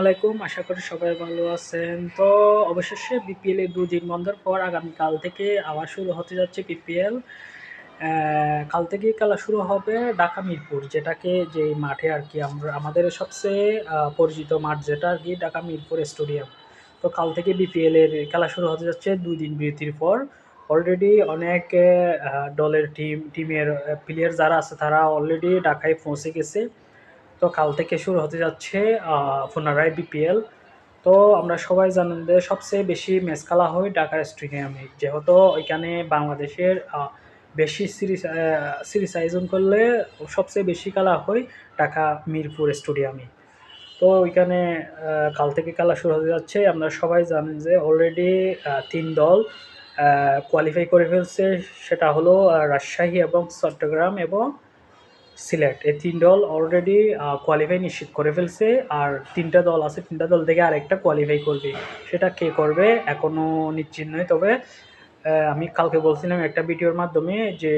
আলাইকুম, আশা করি সবাই ভালো আছেন। তো অবশেষে বিপিএল এর দুদিন বন্ধের পর আগামীকাল থেকে আবার শুরু হতে যাচ্ছে বিপিএল কাল থেকে খেলা শুরু হবে ঢাকা মিরপুর, যেটাকে যে মাঠে আর কি আমরা, আমাদের সবচেয়ে পরিচিত মাঠ যেটা আর কি ঢাকা মিরপুর স্টেডিয়াম। তো কাল থেকে বিপিএল এর খেলা শুরু হতে যাচ্ছে দুই দিন বিরতির পর। অলরেডি অনেক দলের টিম টিমের প্লেয়ার যারা আছে তারা অলরেডি ঢাকায় পৌঁছে গেছে। তো কাল থেকে শুরু হতে যাচ্ছে পুনরায় বিপিএল তো আমরা সবাই জানেন যে সবচেয়ে বেশি ম্যাচ খেলা হয় ঢাকার স্টেডিয়ামে। যেহেতু ওইখানে বাংলাদেশের বেশি সিরিজ সিরিজ আয়োজন করলে সবচেয়ে বেশি খেলা হয় ঢাকা মিরপুর স্টেডিয়ামে। তো ওইখানে কাল থেকে খেলা শুরু হতে যাচ্ছে। আমরা সবাই জানেন যে অলরেডি তিন দল কোয়ালিফাই করে ফেলছে। সেটা হলো রাজশাহী এবং চট্টগ্রাম এবং সিলেট। এই তিন দল অলরেডি কোয়ালিফাই নিশ্চিত করে ফেলছে, আর তিনটা দল আছে, তিনটা দল থেকে আরেকটা কোয়ালিফাই করবে। সেটা কে করবে এখনও নিশ্চিত নয়, তবে আমি কালকে বলছিলাম একটা ভিডিওর মাধ্যমে যে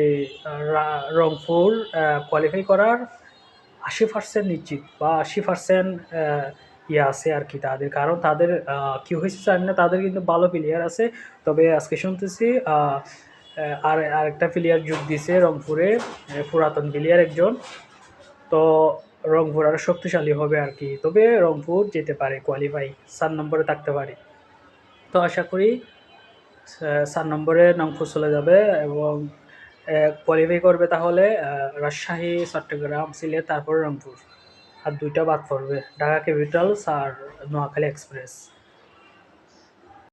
রংপুর কোয়ালিফাই করার আশি পার্সেন্ট নিশ্চিত বা আশি পার্সেন্ট ইয়ে আছে আর কি তাদের। কারণ তাদের কী হয়েছে জানি না, তাদের কিন্তু ভালো প্লেয়ার আছে। তবে আজকে শুনতেছি আর আরেকটা প্লেয়ার যোগ দিছে রংপুরে পুরাতন প্লেয়ার একজন। তো রংপুর আরও শক্তিশালী হবে আর কি। তবে রংপুর যেতে পারে কোয়ালিফাই চার নম্বরে থাকতে পারে। তো আশা করি চার নম্বরে রংপুর চলে যাবে এবং কোয়ালিফাই করবে তাহলে রাজশাহী, চট্টগ্রাম, সিলেট, তারপর রংপুর। আর দুইটা বাদ পড়বে, ঢাকা ক্যাপিটালস আর নোয়াখালী এক্সপ্রেস।